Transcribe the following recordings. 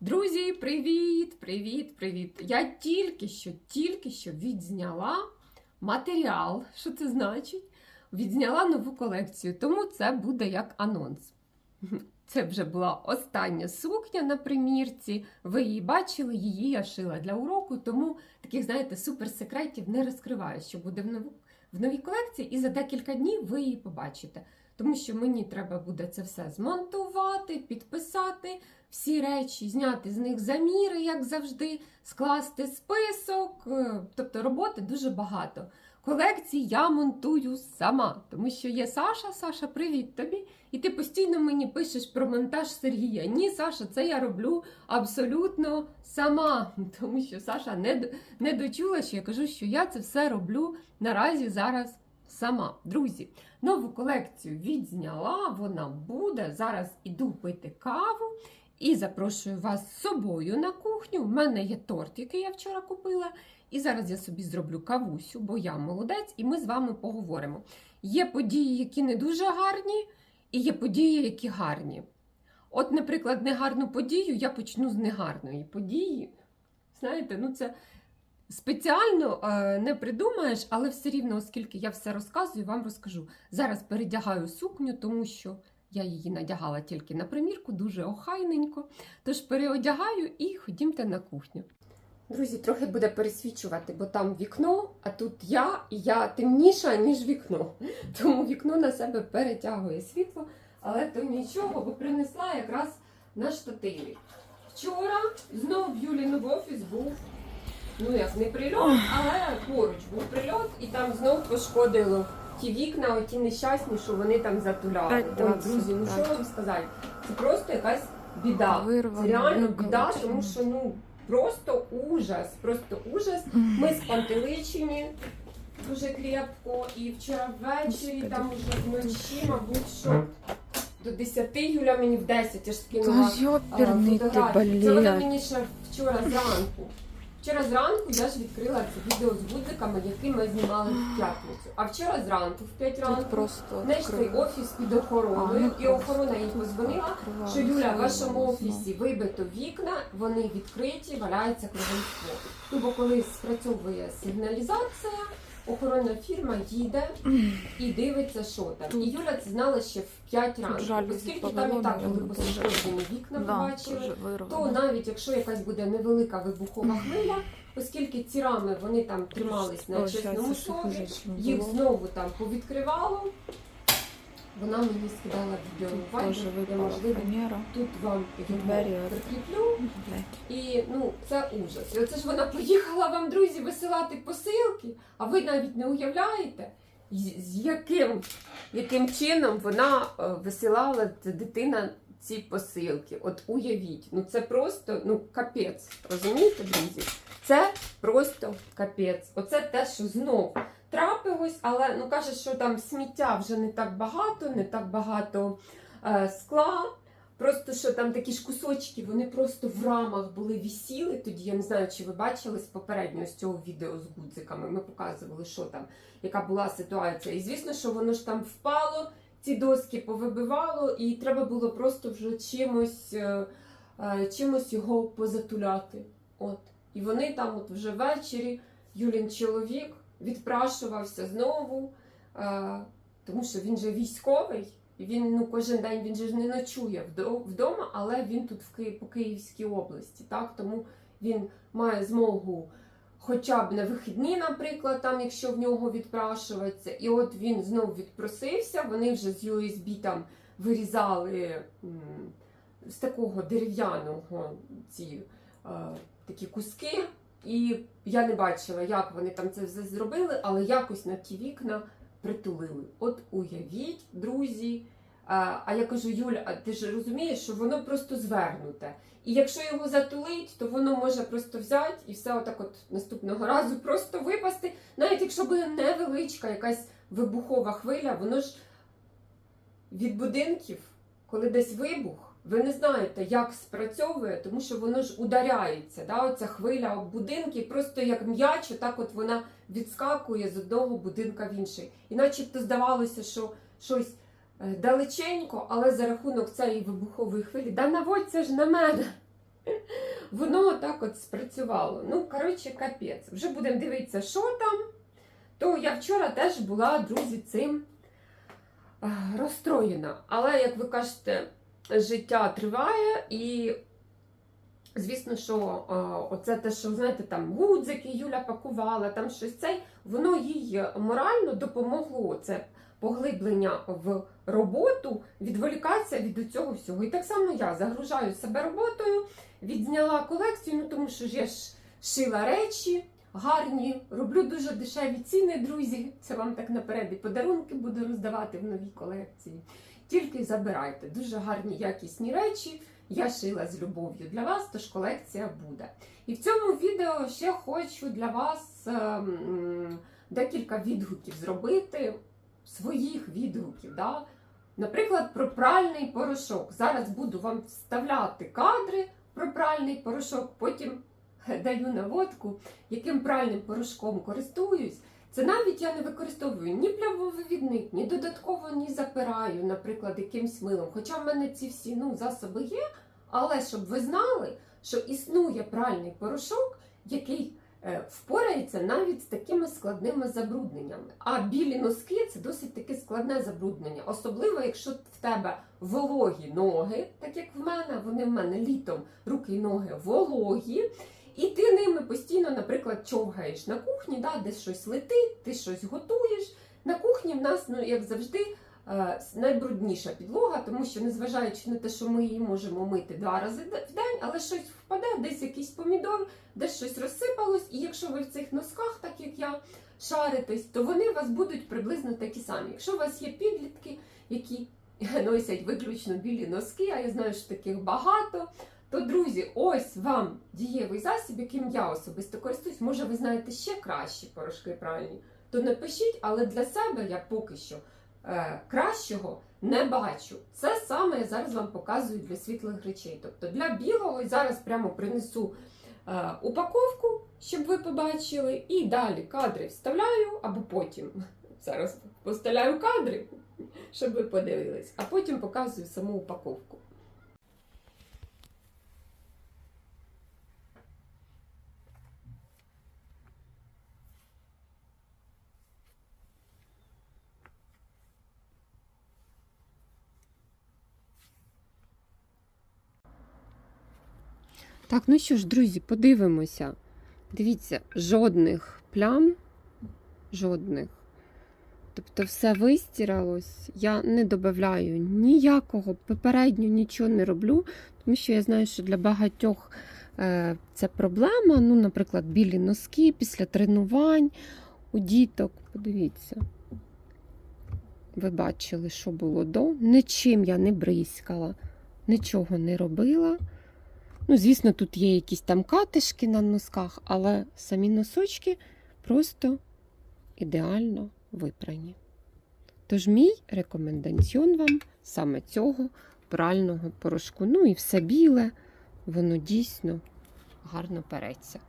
Друзі, привіт! Привіт, привіт! Я тільки що, тільки що відзняла матеріал. Що це значить? Відзняла нову колекцію, тому це буде як анонс. Це вже була остання сукня на примірці. Ви її бачили, її я шила для уроку, тому таких, знаєте, суперсекретів не розкриваю, що буде в, нову, в новій колекції, і за декілька днів ви її побачите. Тому що мені треба буде це все змонтувати, підписати всі речі, зняти з них заміри, як завжди, скласти список. е, Тобто роботи дуже багато. Колекції я монтую сама, тому що є Саша. Саша, привіт тобі! І ти постійно мені пишеш про монтаж Сергія. Ні, Саша, це я роблю абсолютно сама, тому що Саша не, не дочула, що я кажу, що я це все роблю наразі зараз сама. Друзі, нову колекцію відзняла, вона буде. Зараз іду пити каву і запрошую вас з собою на кухню. В мене є торт, який я вчора купила. І зараз я собі зроблю кавусю, бо я молодець, і ми з вами поговоримо. Є події, які не дуже гарні, і є події, які гарні. От, наприклад, негарну подію я почну з негарної події. Знаєте, ну це спеціально е, не придумаєш, але все рівно, оскільки я все розказую, вам розкажу. Зараз передягаю сукню, тому що я її надягала тільки на примірку, дуже охайненько. Тож переодягаю і ходімте на кухню. Друзі, трохи буде пересвічувати, бо там вікно, а тут я, і я темніша, ніж вікно. Тому вікно на себе перетягує світло, але то нічого, бо принесла якраз на штативі. Вчора знов в Юліну в офіс був, ну як не прильот, але поруч був прильот, і там знов пошкодило ті вікна, оті нещасні, що вони там затуляли. Ой, Друзі, ну що вам сказати? Це просто якась біда. Це реально біда, тому що ну просто ужас, просто ужас. Ми спантеличені дуже крепко, і вчора ввечері, Господи. там уже вночі, мабуть, що до 10 Юля мені в 10 аж скинула. Та ти. Це вона мені ще вчора зранку. Вчора зранку я ж відкрила це відео з гудзиками, які ми знімали в п'ятницю. А вчора зранку, в 5 Тут ранку, просто знайшли офіс під охороною, і ну, охорона їй позвонила, що Юля, в вашому офісі вибито вікна, вони відкриті, валяється кругом скло. Ну, коли спрацьовує сигналізація, охоронна фірма їде і дивиться, що там. І Юля це знала ще в 5 ранку. Оскільки там і так були пошкоджені вікна, ви Да, бачили, то навіть якщо якась буде невелика вибухова хвиля, оскільки ці рами вони там тримались на чесному слові, їх знову там повідкривало. Вона мені скидала відео я можливо тут вам його прикріплю. І ну це ужас. І оце ж вона поїхала вам, друзі, висилати посилки, а ви навіть не уявляєте, з з яким, яким чином вона е, висилала дитина ці посилки. От уявіть, ну це просто ну капець. Розумієте, друзі? Це просто капець. Оце те, що знов трапилось, але ну каже, що там сміття вже не так багато, не так багато е, скла. Просто що там такі ж кусочки, вони просто в рамах були вісіли. Тоді я не знаю, чи ви бачили з попереднього з цього відео з гудзиками. Ми показували, що там, яка була ситуація. І звісно, що воно ж там впало, ці доски повибивало, і треба було просто вже чимось, е, е, чимось його позатуляти. От. І вони там, от вже ввечері, Юлін чоловік відпрашувався знову, е, тому що він же військовий. Він ну кожен день він же не ночує вдома, але він тут в Ки- по Київській області, так тому він має змогу, хоча б на вихідні, наприклад, там, якщо в нього відпрашуватися. І от він знов відпросився. Вони вже з USB там вирізали з такого дерев'яного ці е, такі куски. І я не бачила, як вони там це все зробили, але якось на ті вікна притулили. От уявіть, друзі. А, я кажу, Юля, а ти ж розумієш, що воно просто звернуте. І якщо його затулить, то воно може просто взяти і все отак от наступного разу просто випасти. Навіть якщо буде невеличка якась вибухова хвиля, воно ж від будинків, коли десь вибух, ви не знаєте, як спрацьовує, тому що воно ж ударяється. Да? Оця хвиля об будинки, просто як м'яч, так от вона відскакує з одного будинка в інший. І начебто здавалося, що щось е, далеченько, але за рахунок цієї вибухової хвилі, да наводься ж на мене. воно так от спрацювало. Ну, коротше, капець. Вже будемо дивитися, що там. То я вчора теж була, друзі, цим розстроєна. Але, як ви кажете, життя триває і. Звісно, що а, оце те, що знаєте, там гудзики Юля пакувала, там щось цей, воно їй морально допомогло. Це поглиблення в роботу, відволікатися від цього всього. І так само я загружаю себе роботою, відзняла колекцію, ну тому що ж я ж шила речі гарні, роблю дуже дешеві ціни, друзі. Це вам так наперед і подарунки буду роздавати в новій колекції. Тільки забирайте дуже гарні якісні речі. Я шила з любов'ю для вас, тож колекція буде. І в цьому відео ще хочу для вас ем, декілька відгуків зробити, своїх відгуків. Да? Наприклад, про пральний порошок. Зараз буду вам вставляти кадри про пральний порошок, потім даю наводку, яким пральним порошком користуюсь. Це навіть я не використовую ні плямовивідник, ні додатково ні запираю, наприклад, якимсь милом. Хоча в мене ці всі ну, засоби є, але щоб ви знали, що існує пральний порошок, який е, впорається навіть з такими складними забрудненнями. А білі носки це досить таке складне забруднення, особливо якщо в тебе вологі ноги, так як в мене, вони в мене літом руки і ноги вологі. І ти ними постійно, наприклад, човгаєш на кухні, да, десь щось летить, ти щось готуєш. На кухні в нас, ну як завжди, е, найбрудніша підлога, тому що, незважаючи на те, що ми її можемо мити два рази в день, але щось впаде, десь якийсь помідор, десь щось розсипалось. І якщо ви в цих носках, так як я, шаритесь, то вони у вас будуть приблизно такі самі. Якщо у вас є підлітки, які носять виключно білі носки, а я знаю, що таких багато. То, друзі, ось вам дієвий засіб, яким я особисто користуюсь. Може, ви знаєте ще кращі порошки пральні, то напишіть, але для себе я поки що е, кращого не бачу. Це саме я зараз вам показую для світлих речей. Тобто для білого зараз прямо принесу е, упаковку, щоб ви побачили, і далі кадри вставляю, або потім зараз поставляю кадри, щоб ви подивились, а потім показую саму упаковку. Так, ну що ж, друзі, подивимося. Дивіться, жодних плям, жодних. Тобто все вистиралось. Я не додаю ніякого, попередньо нічого не роблю, тому що я знаю, що для багатьох е, це проблема. Ну, наприклад, білі носки після тренувань у діток. Подивіться. Ви бачили, що було до. Нічим я не бризкала, нічого не робила. Ну, звісно, тут є якісь там катишки на носках, але самі носочки просто ідеально випрані. Тож, мій рекомендаціон вам саме цього прального порошку. Ну і все біле, воно дійсно гарно переться.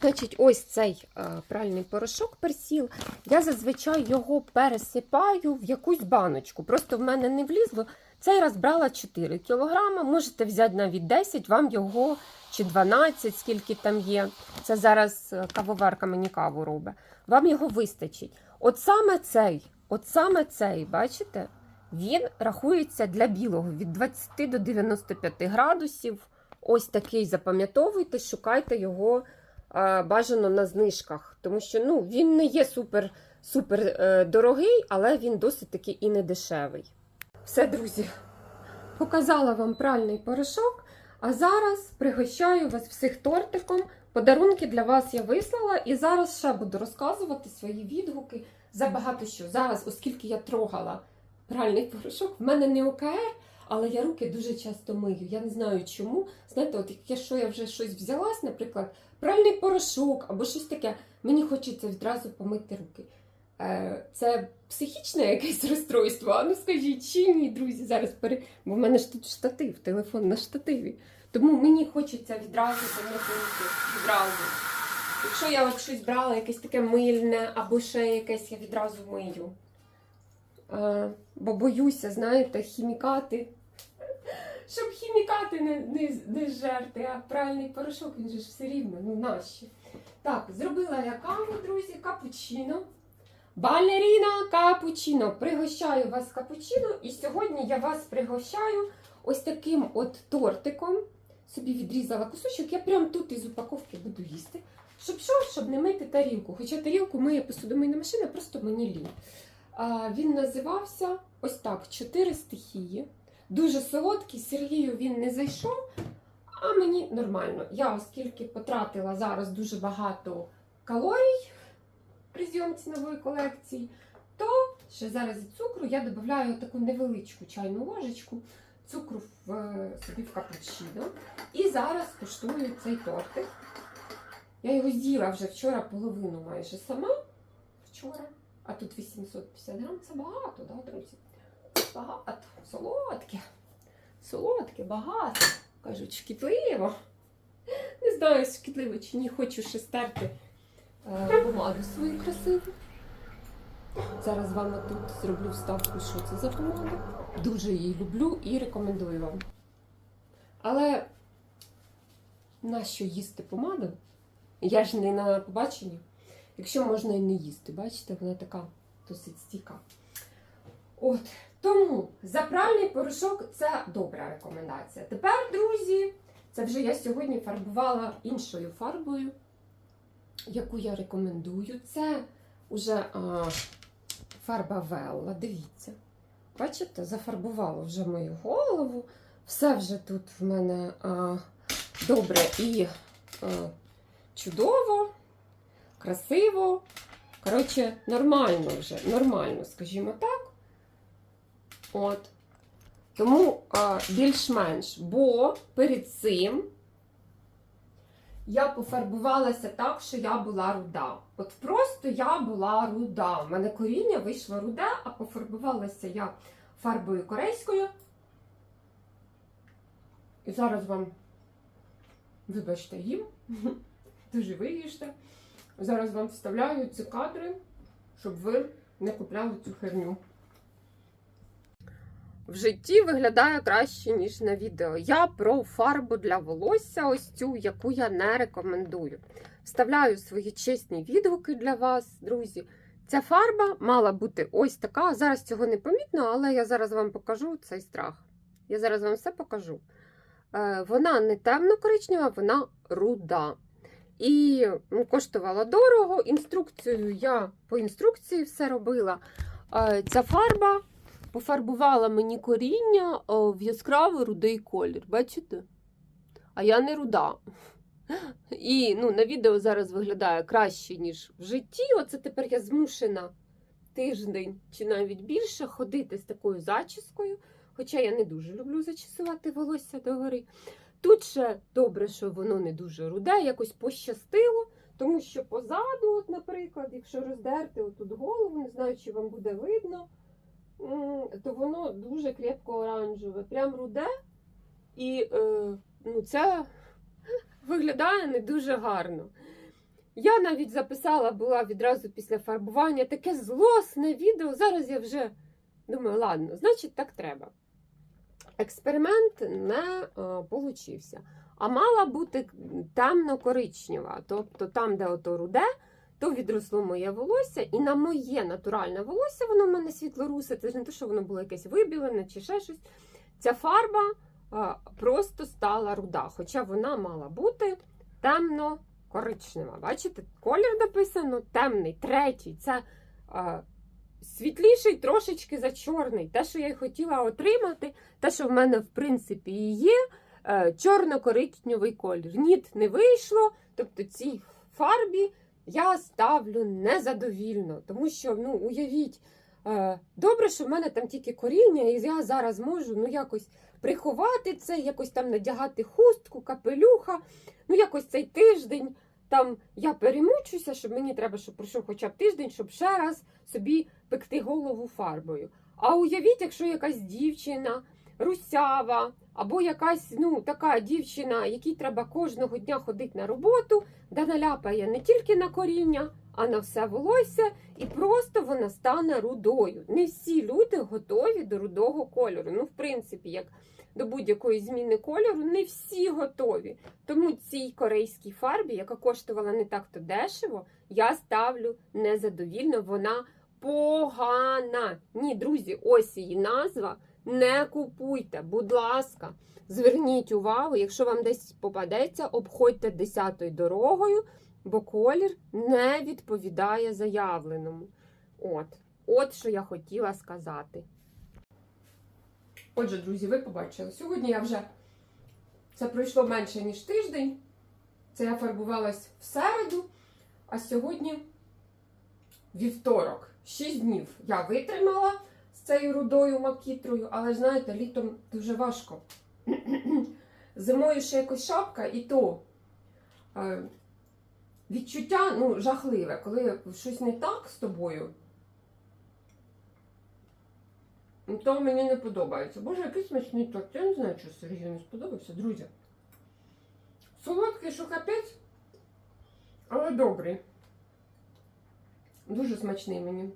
Значить, ось цей е, пральний порошок персіл. Я зазвичай його пересипаю в якусь баночку. Просто в мене не влізло. Цей раз брала 4 кг, можете взяти навіть 10, вам його чи 12, скільки там є. Це зараз е, кавоварка мені каву робить. Вам його вистачить. От саме цей, от саме цей, бачите, він рахується для білого від 20 до 95 градусів. Ось такий запам'ятовуйте, шукайте його а, бажано на знижках. Тому що ну, він не є супер, супер е, дорогий, але він досить таки і не дешевий. Все, друзі, показала вам пральний порошок, а зараз пригощаю вас всіх тортиком. Подарунки для вас я вислала, і зараз ще буду розказувати свої відгуки за багато що. Зараз, оскільки я трогала пральний порошок, в мене не ОКР, але я руки дуже часто мию. Я не знаю чому. Знаєте, от якщо я вже щось взялась, наприклад, пральний порошок або щось таке, мені хочеться відразу помити руки. Е, Це психічне якесь розстройство, а ну скажіть, чи ні, друзі, зараз пере... бо в мене ж тут штатив, телефон на штативі. Тому мені хочеться відразу помити руки, відразу. Якщо я от щось брала, якесь таке мильне або ще якесь, я відразу мию. Е, Бо боюся, знаєте, хімікати. щоб хімікати не, не, не жерти, а правильний порошок, він же ж все рівно, ну наші. Так, зробила я каву, друзі, капучино. Балеріна капучино. Пригощаю вас капучино, і сьогодні я вас пригощаю ось таким от тортиком. Собі відрізала кусочок, я прямо тут із упаковки буду їсти. Щоб що, щоб не мити тарілку. Хоча тарілку миє посудомийна машина, просто мені лінь. Він називався ось так: Чотири стихії. Дуже солодкий, Сергію він не зайшов, а мені нормально. Я, оскільки потратила зараз дуже багато калорій при зйомці нової колекції, то ще зараз і цукру я додаю таку невеличку чайну ложечку цукру в, е, собі в капучино. І зараз куштую цей тортик. Я його з'їла вже вчора половину майже сама. Вчора. А тут 850 грам це багато, да, друзі? Багато. Солодке. Солодке, багато. Кажуть, шкідливо. Не знаю, шкідливо чи ні, хочу ще стерти помаду свою красиву. Зараз вам тут зроблю вставку, що це за помада. Дуже її люблю і рекомендую вам. Але нащо їсти помаду? Я ж не на побаченні. Якщо можна і не їсти, бачите, вона така досить стійка. От, тому заправний порошок це добра рекомендація. Тепер, друзі, це вже я сьогодні фарбувала іншою фарбою, яку я рекомендую. Це вже а, фарба Велла. Дивіться. Бачите, зафарбувала вже мою голову. Все вже тут в мене а, добре і а, чудово, красиво. Коротше, нормально вже, нормально, скажімо так. От. Тому більш-менш. Бо перед цим я пофарбувалася так, що я була руда. От просто я була руда. У мене коріння вийшло руде, а пофарбувалася я фарбою корейською. І зараз вам, вибачте, їм, дуже виріште. Зараз вам вставляю ці кадри, щоб ви не купляли цю херню. В житті виглядає краще, ніж на відео. Я про фарбу для волосся, ось цю, яку я не рекомендую. Вставляю свої чесні відгуки для вас, друзі. Ця фарба мала бути ось така. Зараз цього не помітно, але я зараз вам покажу цей страх. Я зараз вам все покажу. Е, Вона не темно-коричнева, вона руда. І коштувала дорого. Інструкцію я по інструкції все робила. Е, Ця фарба пофарбувала мені коріння в яскравий рудий колір. Бачите? А я не руда. І ну, на відео зараз виглядає краще, ніж в житті. Оце тепер я змушена тиждень чи навіть більше ходити з такою зачіскою. Хоча я не дуже люблю зачісувати волосся догори. Тут ще добре, що воно не дуже руде, якось пощастило, тому що позаду, от, наприклад, якщо роздерти отут голову, не знаю, чи вам буде видно, то воно дуже крепко оранжеве, прям руде. І е, ну, це виглядає не дуже гарно. Я навіть записала була відразу після фарбування таке злосне відео. Зараз я вже думаю, ладно, значить, так треба. Експеримент не е, получився. А мала бути темно-коричнева. Тобто там, де ото руде, то відросло моє волосся, і на моє натуральне волосся, воно в мене світло-русе, це ж не те, що воно було якесь вибілене чи ще щось. Ця фарба е, просто стала руда, хоча вона мала бути темно-коричнева. Бачите, колір написано темний, третій. Це е, світліший трошечки за чорний. Те, що я й хотіла отримати, те, що в мене, в принципі, і є, е, чорно-коричневий колір. Ні, не вийшло. Тобто цій фарбі я ставлю незадовільно, тому що, ну, уявіть, е, добре, що в мене там тільки коріння, і я зараз можу ну, якось приховати це, якось там надягати хустку, капелюха. Ну, якось цей тиждень там я перемучуся, щоб мені треба, щоб пройшов хоча б тиждень, щоб ще раз собі пекти голову фарбою. А уявіть, якщо якась дівчина русява, або якась ну, така дівчина, якій треба кожного дня ходити на роботу, де наляпає не тільки на коріння, а на все волосся, і просто вона стане рудою. Не всі люди готові до рудого кольору. Ну, в принципі, як до будь-якої зміни кольору, не всі готові. Тому цій корейській фарбі, яка коштувала не так-то дешево, я ставлю незадовільно. Вона погана. Ні, друзі, ось її назва. Не купуйте, будь ласка, зверніть увагу, якщо вам десь попадеться, обходьте десятою дорогою, бо колір не відповідає заявленому. От, от що я хотіла сказати. Отже, друзі, ви побачили. Сьогодні я вже це пройшло менше, ніж тиждень. Це я фарбувалась в середу, а сьогодні вівторок. Шість днів я витримала цією рудою макітрою, але знаєте, літом дуже важко. Зимою ще якось шапка, і то е, відчуття ну, жахливе, коли щось не так з тобою. ну, То мені не подобається. Боже, який смачний торт. Я не знаю, що Сергію не сподобався, друзі. Солодкий, що капець, але добрий. Дуже смачний мені.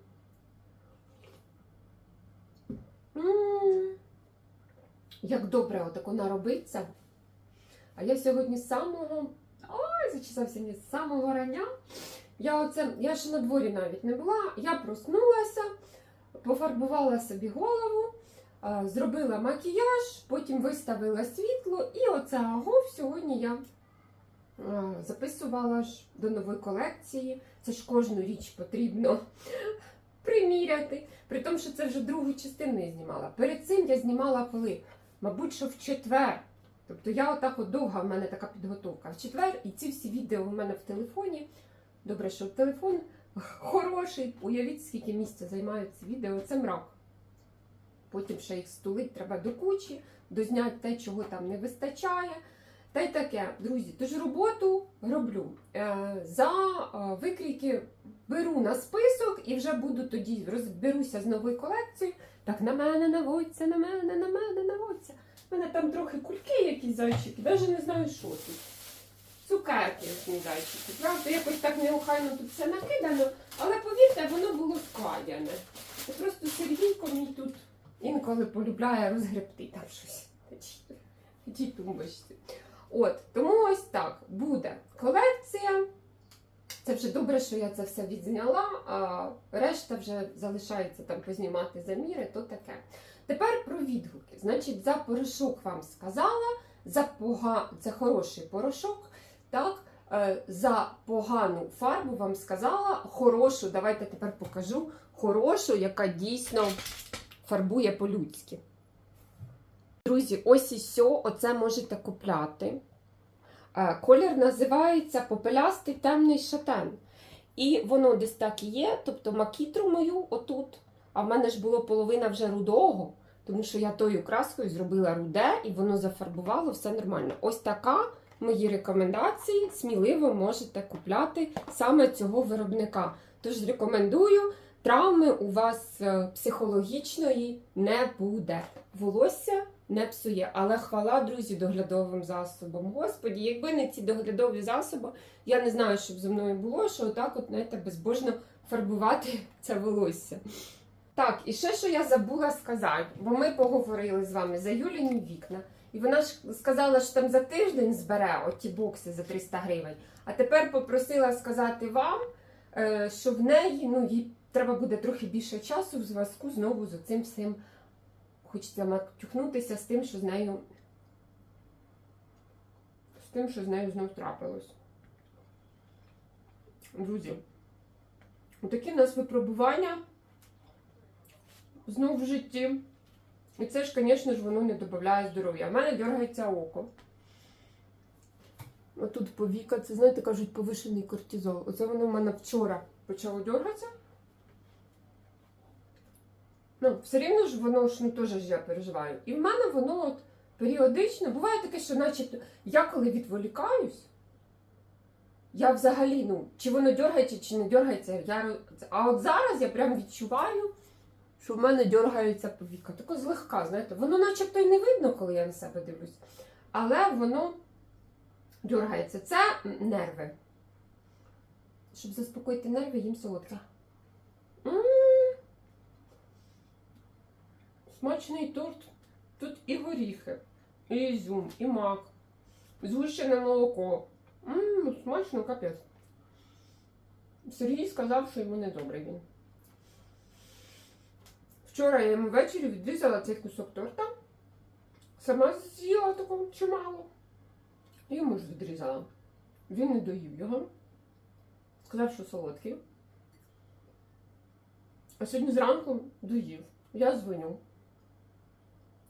Як добре отако наробиться. А я сьогодні з самого. Ой, зачесався мені з самого рання. Я оце, я ще на дворі навіть не була. Я проснулася, пофарбувала собі голову, е, зробила макіяж, потім виставила світло, і оце агов сьогодні я е, записувала ж до нової колекції. Це ж кожну річ потрібно приміряти. При тому, що це вже другу частину я знімала. Перед цим я знімала коли? Мабуть, що в четвер. Тобто я отак от довга в мене така підготовка. В четвер і ці всі відео в мене в телефоні. Добре, що телефон хороший. Уявіть, скільки місця займають ці відео. Це мрак. Потім ще їх стулить треба до кучі, дозняти те, чого там не вистачає. Та й таке, друзі, тож роботу роблю. Е, За е, викрійки беру на список і вже буду тоді розберуся з новою колекцією. Так на мене наводься, на мене, на мене наводься. У мене там трохи кульки якісь зайчики, навіть не знаю, що тут. Цукерки якісь зайчики. Правда, якось так неохайно тут все накидано, але повірте, воно було складене. Це просто Сергійко мій тут інколи полюбляє розгребти там щось. в тій тумбочці. От, тому ось так буде колекція. Це вже добре, що я це все відзняла, а решта вже залишається там познімати заміри, то таке. Тепер про відгуки. Значить, за порошок вам сказала, за пога... це хороший порошок, так? Е, За погану фарбу вам сказала хорошу, давайте тепер покажу хорошу, яка дійсно фарбує по-людськи. Друзі, ось і сьо, оце можете купляти. Е, Колір називається попелястий темний шатен. І воно десь так і є, тобто макітру мою отут. А в мене ж було половина вже рудого, тому що я тою краскою зробила руде і воно зафарбувало, все нормально. Ось така мої рекомендації. Сміливо можете купляти саме цього виробника. Тож рекомендую, травми у вас е, психологічної не буде. Волосся не псує. Але хвала, друзі, доглядовим засобам. Господі, якби не ці доглядові засоби, я не знаю, що б зі мною було, що отак, от, знаєте, безбожно фарбувати це волосся. Так, і ще що я забула сказати, бо ми поговорили з вами за Юліні вікна. І вона ж сказала, що там за тиждень збере оті бокси за 300 гривень. А тепер попросила сказати вам, е, що в неї ну, їй треба буде трохи більше часу в зв'язку знову з цим всім. Хочеться матюхнутися з тим, що з нею. З тим, що з нею знов трапилось. Друзі, такі в нас випробування знов в житті. І це ж, звісно ж, воно не додає здоров'я. У мене дергається око. Отут повіка, це, знаєте, кажуть, повишений кортизол. Оце воно в мене вчора почало дергатися. Ну, все рівно ж воно ж ну, теж я переживаю. І в мене воно от періодично буває таке, що начебто я коли відволікаюсь, я взагалі, ну, чи воно дергається, чи не дергається, я... а от зараз я прям відчуваю, що в мене дергаються повіка. Тако злегка, знаєте, воно начебто й не видно, коли я на себе дивлюсь. Але воно дергається. Це нерви. Щоб заспокоїти нерви, їм солодке. М, Смачний торт. Тут і горіхи, і ізюм, і мак, згущене молоко. Ммм, смачно, капець. Сергій сказав, що йому не добрий він. Вчора я йому ввечері відрізала цей кусок торта. Сама з'їла такого чимало. І йому ж відрізала. Він не доїв його. Сказав, що солодкий. А сьогодні зранку доїв. Я дзвоню.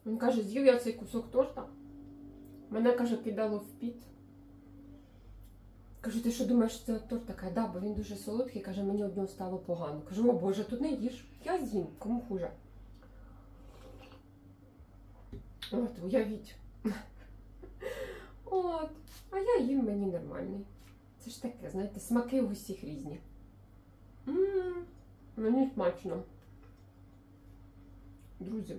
Він каже, з'їв я цей кусок торта. Мене, каже, кидало в піт. Кажу, ти що думаєш, це торт така? Да, бо він дуже солодкий, каже, мені одного стало погано. Кажу, о Боже, тут не їж. Я з'їм, кому хуже. От, уявіть. От. А я їм мені нормальний. Це ж таке, знаєте, смаки у всіх різні. Мені смачно. Друзі.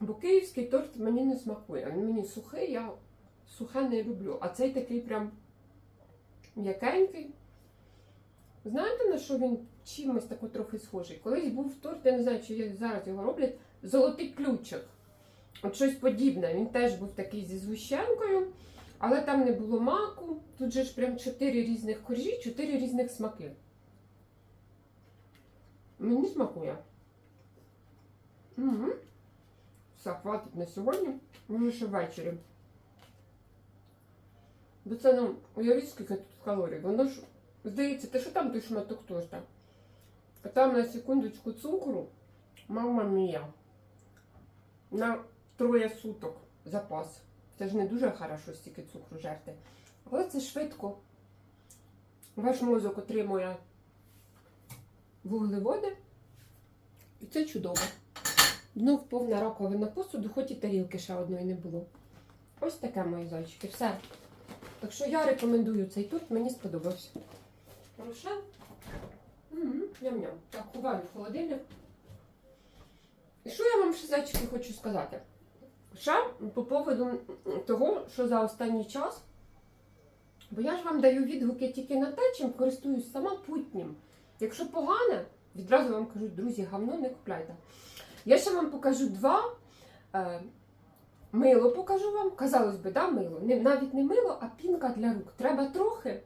Бо київський торт мені не смакує. Він мені сухий, я сухе не люблю. А цей такий прям м'якенький. Знаєте, на що він чимось тако трохи схожий? Колись був торт, я не знаю, чи зараз його роблять, золотий ключик. От щось подібне. Він теж був такий зі згущенкою, але там не було маку. Тут же ж прям чотири різних коржі, чотири різних смаки. Мені смакує. Угу. Все, хватить на сьогодні. Може ще ввечері. Бо це, ну, уявіть, скільки тут калорій. Воно ж, здається, те, що там той шматок торта. А там на секундочку цукру, мама мія. На троє суток запас. Це ж не дуже хорошо стільки цукру жерти. Але це швидко. Ваш мозок отримує вуглеводи. І це чудово. Знов повна раковина посуду, хоч і тарілки ще одної не було. Ось таке, мої зайчики. Все. Так що я рекомендую цей торт, мені сподобався. Хорошо? Мгм, Ням-ням. Так, ховаю в холодильник. І що я вам ще, зайчики, хочу сказати? Ще по поводу того, що за останній час. Бо я ж вам даю відгуки тільки на те, чим користуюсь сама путнім. Якщо погане, відразу вам кажу, друзі, гавно не купляйте. Я ще вам покажу два. Е, мило покажу вам. Казалось би, да, мило. Навіть не мило, а пінка для рук. Треба трохи.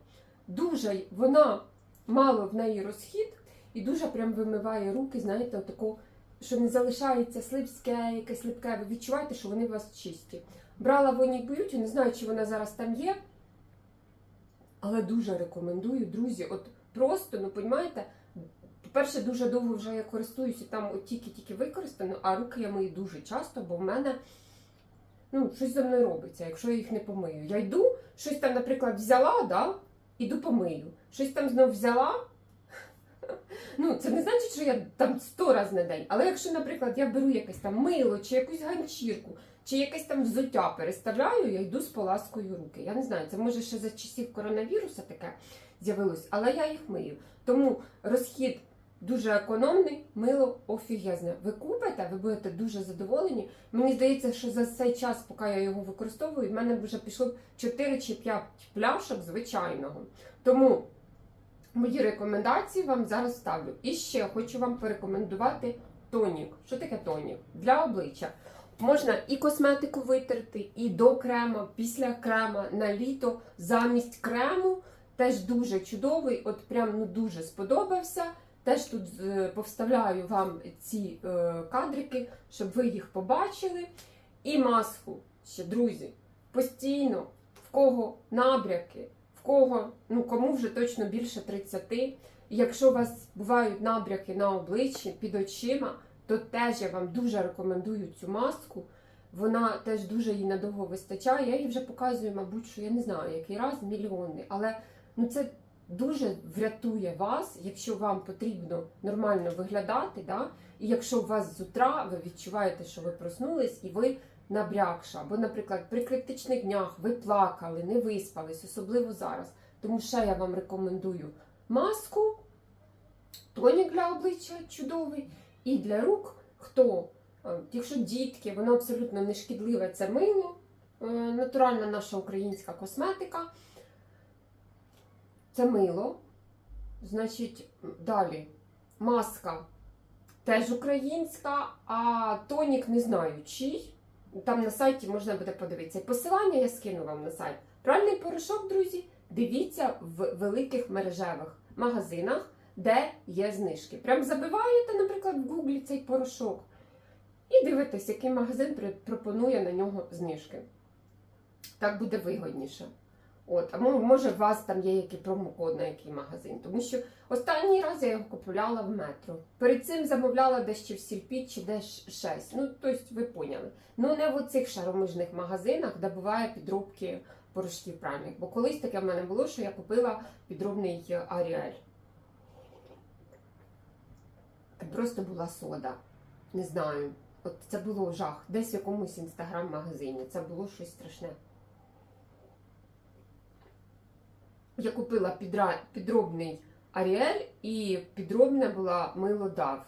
Дуже вона мало в неї розхід і дуже прям вимиває руки, знаєте, отако, що не залишається слипське, якесь липке. Ви відчуваєте, що вони у вас чисті. Брала в Онік Б'юті, не знаю, чи вона зараз там є. Але дуже рекомендую, друзі. От просто, ну понімаєте, по-перше, дуже довго вже я користуюся, там от тільки-тільки використано, а руки я мию дуже часто, бо в мене ну, щось за мною робиться, якщо я їх не помию. Я йду, щось там, наприклад, взяла, да, іду помию. Щось там знов взяла. Ну, це не значить, що я там сто разів на день. Але якщо, наприклад, я беру якесь там мило, чи якусь ганчірку, чи якесь там взуття переставляю, я йду з поласкою руки. Я не знаю, це може ще за часів коронавіруса таке з'явилось, але я їх мию. Тому розхід дуже економний, мило офігезне. Ви купите, ви будете дуже задоволені. Мені здається, що за цей час, поки я його використовую, в мене вже пішло 4 чи 5 пляшок звичайного. Тому мої рекомендації вам зараз ставлю. І ще хочу вам порекомендувати тонік. Що таке тонік? Для обличчя. Можна і косметику витерти, і до крема, після крема, на літо, замість крему. Теж дуже чудовий, от прям ну дуже сподобався. Теж тут е, повставляю вам ці е, кадрики, щоб ви їх побачили. І маску ще, друзі, постійно, в кого набряки, в кого, ну кому вже точно більше 30. Якщо у вас бувають набряки на обличчі під очима, то теж я вам дуже рекомендую цю маску. Вона теж дуже їй надовго вистачає. Я її вже показую, мабуть, що я не знаю, який раз мільйонний. Але ну це дуже врятує вас, якщо вам потрібно нормально виглядати. Да? І якщо у вас з утра ви відчуваєте, що ви проснулись і ви набрякша, або, наприклад, при критичних днях ви плакали, не виспались, особливо зараз. Тому ще я вам рекомендую маску, тонік для обличчя чудовий, і для рук, хто, е, якщо дітки, воно абсолютно не шкідливе, це мило, е, натуральна наша українська косметика. Це мило. Значить, далі маска теж українська, а тонік не знаю чий. Там на сайті можна буде подивитися. Посилання я скину вам на сайт. Пральний порошок, друзі, дивіться в великих мережевих магазинах, де є знижки. Прям забиваєте, наприклад, в гуглі цей порошок і дивитесь, який магазин пропонує на нього знижки. Так буде вигодніше. От, а може, у вас там є який промокод на який магазин. Тому що останній раз я його купувала в метро. Перед цим замовляла чи в сільпі, чи десь щось. Ну, тобто, ви поняли. Ну, не в оцих шаромижних магазинах, де буває підробки порошків пральних. Бо колись таке в мене було, що я купила підробний Аріель. Це просто була сода. Не знаю. От це було жах. Десь в якомусь інстаграм-магазині. Це було щось страшне. Я купила підра... підробний Аріель і підробне була мило Дав.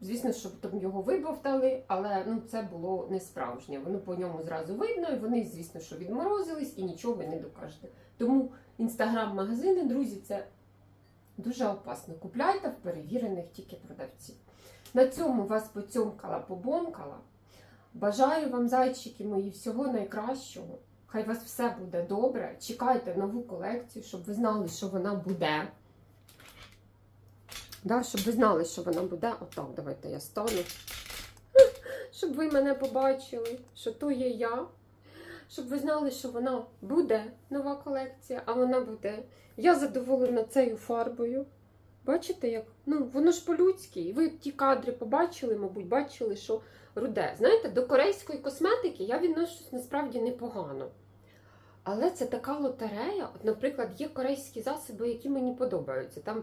Звісно, що потім його вибовтали, але ну, це було не справжнє. Воно по ньому зразу видно, і вони, звісно, що відморозились і нічого ви не докажете. Тому інстаграм-магазини, друзі, це дуже опасно. Купляйте в перевірених тільки продавців. На цьому вас поцьомкала, побомкала. Бажаю вам, зайчики мої, всього найкращого. Хай у вас все буде добре. Чекайте нову колекцію, щоб ви знали, що вона буде. Да, щоб ви знали, що вона буде. Отак, давайте я стану. Щоб ви мене побачили, що то є я. Щоб ви знали, що вона буде нова колекція, а вона буде. Я задоволена цією фарбою. Бачите, як? Ну, воно ж по-людськи. І ви ті кадри побачили, мабуть, бачили, що руде. Знаєте, до корейської косметики я відношусь насправді непогано. Але це така лотерея. От, наприклад, є корейські засоби, які мені подобаються. Там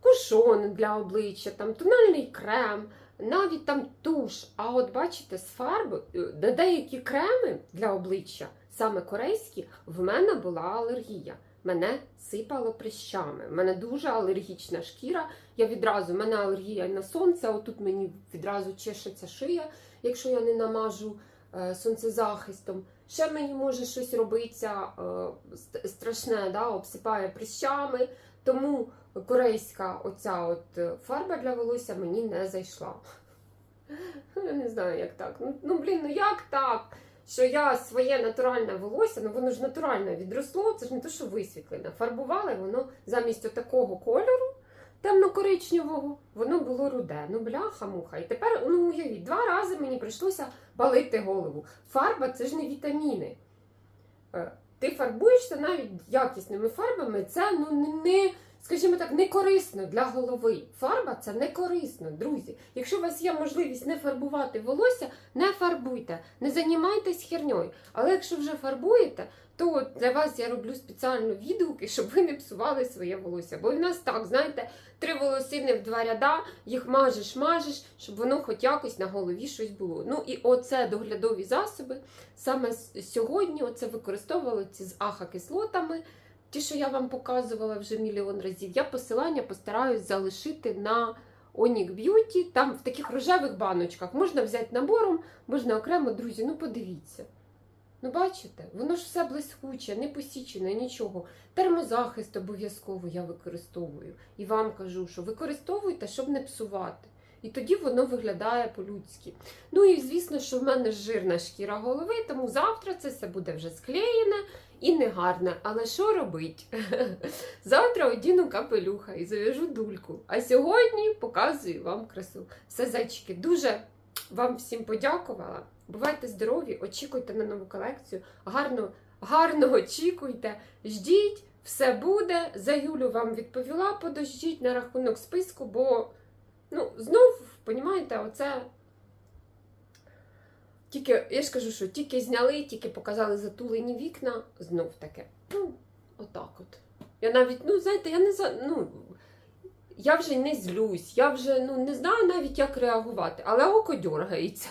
кушон для обличчя, там тональний крем, навіть там туш. А от бачите, з фарби, де деякі креми для обличчя, саме корейські, в мене була алергія. Мене сипало прищами. У мене дуже алергічна шкіра. Я відразу, в мене алергія на сонце, отут мені відразу чешеться шия, якщо я не намажу е, сонцезахистом. Ще мені може щось робитися е, страшне, да, обсипає прищами. Тому корейська оця от е, фарба для волосся мені не зайшла. Я не знаю, як так. Ну, ну блін, ну як так? Що я своє натуральне волосся, ну воно ж натурально відросло, це ж не те, що висвітлене. Фарбували воно замість такого кольору темно-коричневого, воно було руде. Ну, бляха-муха. І тепер, ну уявіть, два рази мені прийшлося палити голову. Фарба це ж не вітаміни. Е, Ти фарбуєшся навіть якісними фарбами, це ну не- не, скажімо так, не корисно для голови. Фарба це не корисно, друзі. Якщо у вас є можливість не фарбувати волосся, не фарбуйте, не займайтесь херньою. Але якщо вже фарбуєте, то для вас я роблю спеціально відгуки, щоб ви не псували своє волосся. Бо в нас так, знаєте, три волосини в два ряда, їх мажеш, мажеш, щоб воно хоч якось на голові щось було. Ну і оце доглядові засоби. Саме сьогодні оце використовували ці з аха-кислотами. Ті, що я вам показувала вже мільйон разів. Я посилання постараюсь залишити на Onic Beauty. Там в таких рожевих баночках можна взяти набором, можна окремо, друзі. Ну подивіться. Ну, бачите, воно ж все блискуче, не посічене, нічого. Термозахист обов'язково я використовую. І вам кажу, що використовуйте, щоб не псувати. І тоді воно виглядає по-людськи. Ну і звісно, що в мене жирна шкіра голови, тому завтра це все буде вже склеєне і негарне. Але що робить? Завтра одіну капелюха і зав'яжу дульку. А сьогодні показую вам красу. Все, зайчики, дуже вам всім подякувала. Бувайте здорові, очікуйте на нову колекцію. Гарно, гарно очікуйте, ждіть, все буде. За Юлю вам відповіла, подождіть на рахунок списку, бо ну, знов, понімаєте, оце. Тільки, я ж кажу, що тільки зняли, тільки показали затулені вікна, знов таке. Ну, отак от. Я навіть, ну, знаєте, я не за. Ну, я вже не злюсь, я вже ну, не знаю навіть, як реагувати, але око дергається.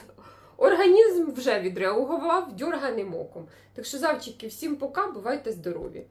Організм вже відреагував дерганим оком. Так що, завчики, всім пока, бувайте здорові!